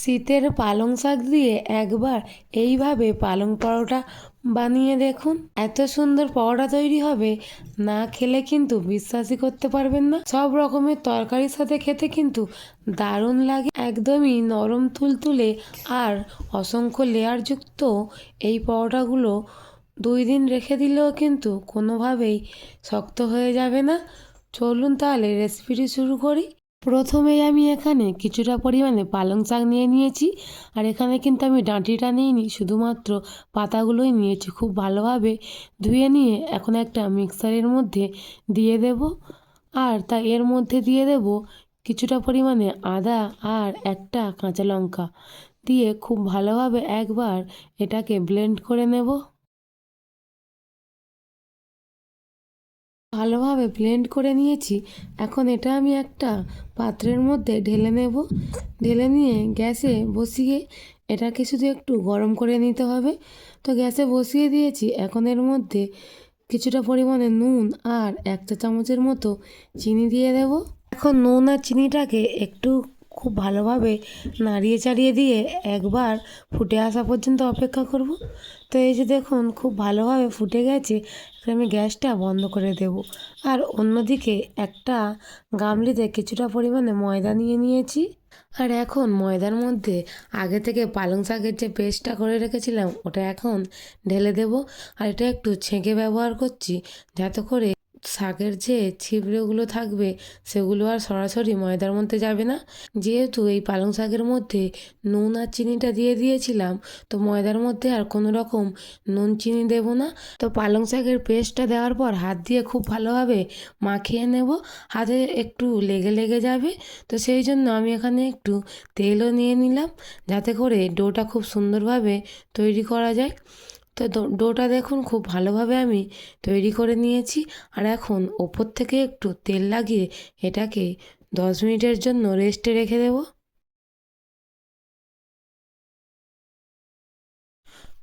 শীতের পালং শাক দিয়ে একবার এইভাবে পালং পরোটা বানিয়ে দেখুন। এত সুন্দর পরোটা তৈরি হবে, না খেলে কিন্তু বিশ্বাসই করতে পারবেন না। সব রকমের তরকারির সাথে খেতে কিন্তু দারুণ লাগে। একদমই নরম তুলতুলে আর অসংখ্য লেয়ারযুক্ত এই পরোটাগুলো দুই দিন রেখে দিলেও কিন্তু কোনোভাবেই শক্ত হয়ে যাবে না। চলুন তাহলে রেসিপিটি শুরু করি। প্রথমেই আমি এখানে কিছুটা পরিমাণে পালং শাক নিয়ে নিয়েছি, আর এখানে কিন্তু আমি ডাঁটিটা নিইনি, শুধুমাত্র পাতাগুলোই নিয়েছি। খুব ভালোভাবে ধুয়ে নিয়ে এখন একটা মিক্সারের মধ্যে দিয়ে দেব, আর তা এর মধ্যে দিয়ে দেব কিছুটা পরিমাণে আদা আর একটা কাঁচা লঙ্কা। দিয়ে খুব ভালোভাবে একবার এটাকে ব্লেন্ড করে নেব। ভালোভাবে ব্লেন্ড করে নিয়েছি। এখন এটা আমি একটা পাত্রের মধ্যে ঢেলে নেব। ঢেলে নিয়ে গ্যাসে বসিয়ে এটাকে শুধু একটু গরম করে নিতে হবে। তো গ্যাসে বসিয়ে দিয়েছি। এখন এর মধ্যে কিছুটা পরিমাণে নুন আর একটা চামচের মতো চিনি দিয়ে দেব। এখন নুন আর চিনিটাকে একটু খুব ভালোভাবে নাড়িয়ে চাড়িয়ে দিয়ে একবার ফুটে আসা পর্যন্ত অপেক্ষা করব। তো এই যে দেখুন, খুব ভালোভাবে ফুটে গেছে আমি গ্যাসটা বন্ধ করে দেব। আর অন্যদিকে একটা গামলিতে কিছুটা পরিমাণে ময়দা নিয়ে নিয়েছি। আর এখন ময়দার মধ্যে আগে থেকে পালং শাকের যে পেস্টটা করে রেখেছিলাম, ওটা এখন ঢেলে দেব। আর এটা একটু ছেঁকে ব্যবহার করছি, যাতে করে শাকের যে ছিবড়েগুলো থাকবে, সেগুলো আর সরাসরি ময়দার মধ্যে যাবে না। যেহেতু এই পালং শাকের মধ্যে নুন আর চিনিটা দিয়ে দিয়েছিলাম, তো ময়দার মধ্যে আর কোনো রকম নুন চিনি দেব না। তো পালং শাকের পেস্টটা দেওয়ার পর হাত দিয়ে খুব ভালোভাবে মাখিয়ে নেব। হাতে একটু লেগে লেগে যাবে, তো সেই জন্য আমি এখানে একটু তেলও নিয়ে নিলাম, যাতে করে ডোটা খুব সুন্দরভাবে তৈরি করা যায়। তো ডোটা দেখুন খুব ভালোভাবে আমি তৈরি করে নিয়েছি। আর এখন ওপর থেকে একটু তেল লাগিয়ে এটাকে দশ মিনিটের জন্য রেস্টে রেখে দেব।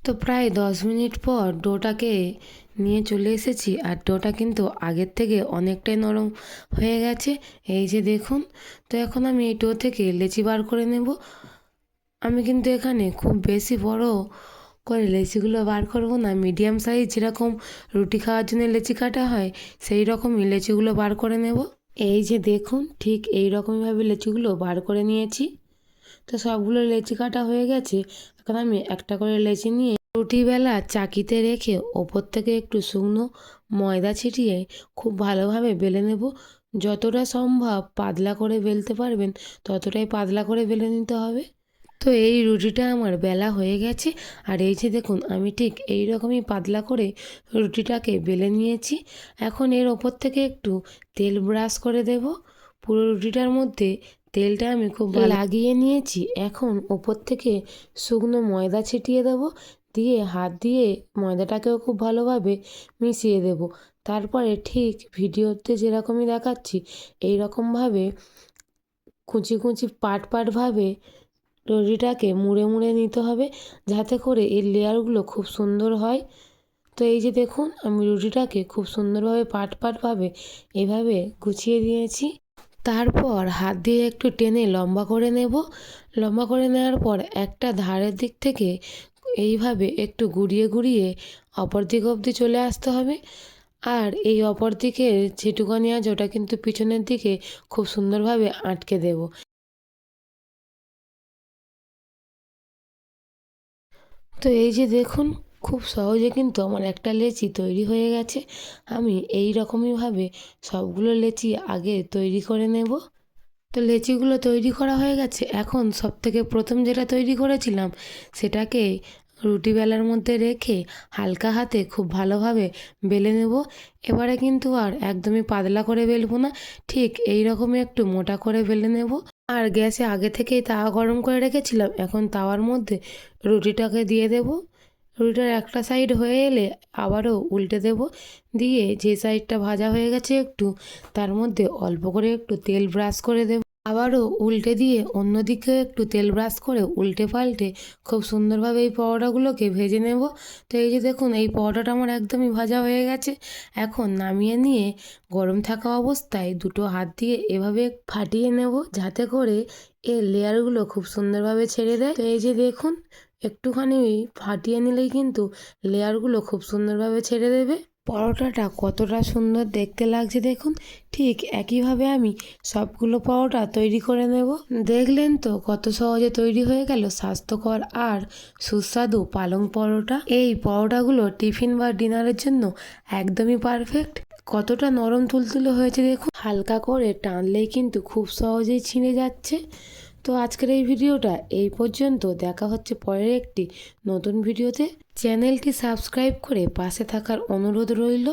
তো প্রায় দশ মিনিট পর ডোটাকে নিয়ে চলে এসেছি। আর ডোটা কিন্তু আগের থেকে অনেকটাই নরম হয়ে গেছে। এই যে দেখুন, তো এখন আমি এই ডো থেকে লেচি বার করে নেব। আমি কিন্তু এখানে খুব বেশি বড় করে লেচিগুলো বার করব না। মিডিয়াম সাইজ যেরকম রুটি খাওয়ার জন্য লেচি কাটা হয়, সেই রকমই লেচিগুলো বার করে নেব। এই যে দেখুন, ঠিক এই রকমভাবে লেচিগুলো বার করে নিয়েছি। তো সবগুলো লেচি কাটা হয়ে গেছে। এখন আমি একটা করে লেচি নিয়ে রুটিবেলা চাকিতে রেখে ওপর থেকে একটু শুকনো ময়দা ছিটিয়ে খুব ভালোভাবে বেলে নেব। যতটা সম্ভব পাতলা করে বেলতে পারবেন, ততটাই পাতলা করে বেলে নিতে হবে। তো এই রুটিটা আমার বেলা হয়ে গেছে। আর এই যে দেখুন, আমি ঠিক এই রকমই পাতলা করে রুটিটাকে বেলে নিয়েছি। এখন এর ওপর থেকে একটু তেল ব্রাশ করে দেব। পুরো রুটিটার মধ্যে তেলটা আমি খুব লাগিয়ে নিয়েছি। এখন ওপর থেকে শুকনো ময়দা ছিটিয়ে দেব। দিয়ে হাত দিয়ে ময়দাটাকেও খুব ভালোভাবে মিশিয়ে দেব। তারপরে ঠিক ভিডিওতে যেরকমই দেখাচ্ছি এই রকমভাবে কুচি কুচি পাট পাটভাবে রুটিটাকে মুড়ে মুড়ে নিতে হবে যাতে করে এর লেয়ারগুলো খুব সুন্দর হয়। তো এই যে দেখুন, আমি রুটিটাকে খুব সুন্দরভাবে পাট পাটভাবে এভাবে গুছিয়ে দিয়েছি তারপর হাত দিয়ে একটু টেনে লম্বা করে নেব। লম্বা করে নেওয়ার পর একটা ধারের দিক থেকে এইভাবে একটু ঘুরিয়ে ঘুরিয়ে অপর দিক অবধি চলে আসতে হবে। আর এই অপর দিকের যেটুকানি আছে ওটা কিন্তু পিছনের দিকে খুব সুন্দরভাবে আটকে দেব। তো এই যে দেখুন, খুব সহজে কিন্তু আমার একটা লেচি তৈরি হয়ে গেছে। আমি এই রকমইভাবে সবগুলো লেচি আগে তৈরি করে নেব। তো লেচিগুলো তৈরি করা হয়ে গেছে। এখন সব থেকে প্রথম যেটা তৈরি করেছিলাম, সেটাকে রুটি বেলার মধ্যে রেখে হালকা হাতে খুব ভালোভাবে বেলে নেব। এবারে কিন্তু আর একদমই পাতলা করে বেলবো না, ঠিক এই রকমই একটু মোটা করে বেলে নেব। আর গ্যাসে আগে থেকেই তাওয়া গরম করে রেখেছিলাম। এখন তাওয়ার মধ্যে রুটিটাকে দিয়ে দেব। রুটিটার একটা সাইড হয়ে এলে আবারও উল্টে দেব। দিয়ে যে সাইডটা ভাজা হয়ে গেছে একটু, তার মধ্যে অল্প করে একটু তেল ব্রাশ করে দেব। আবারও উল্টে দিয়ে অন্যদিকে একটু তেল ব্রাশ করে উল্টে পাল্টে খুব সুন্দরভাবে এই পরোটাগুলোকে ভেজে নেব। তো এই যে দেখুন, এই পরোটাটা আমার একদমই ভাজা হয়ে গেছে। এখন নামিয়ে নিয়ে গরম থাকা অবস্থায় দুটো হাত দিয়ে এভাবে ফাটিয়ে নেব যাতে করে এর লেয়ারগুলো খুব সুন্দরভাবে ছেড়ে দেয়। তো এই যে দেখুন, একটুখানি ফাটিয়ে নিলেই কিন্তু লেয়ারগুলো খুব সুন্দরভাবে ছেড়ে দেবে। পরোটাটা কতটা সুন্দর দেখতে লাগছে দেখুন। ঠিক একইভাবে আমি সবগুলো পরোটা তৈরি করে নেব। দেখলেন তো কত সহজে তৈরি হয়ে গেল স্বাস্থ্যকর আর সুস্বাদু পালং পরোটা। এই পরোটাগুলো টিফিন বা ডিনারের জন্য একদমই পারফেক্ট। কতটা নরম তুলতুলে হয়েছে দেখুন। হালকা করে টানলেই কিন্তু খুব সহজেই ছিঁড়ে যাচ্ছে। তো আজকের এই ভিডিওটা এই পর্যন্ত। দেখা হচ্ছে পরের একটি নতুন ভিডিওতে। চ্যানেলটি সাবস্ক্রাইব করে পাশে থাকার অনুরোধ রইল।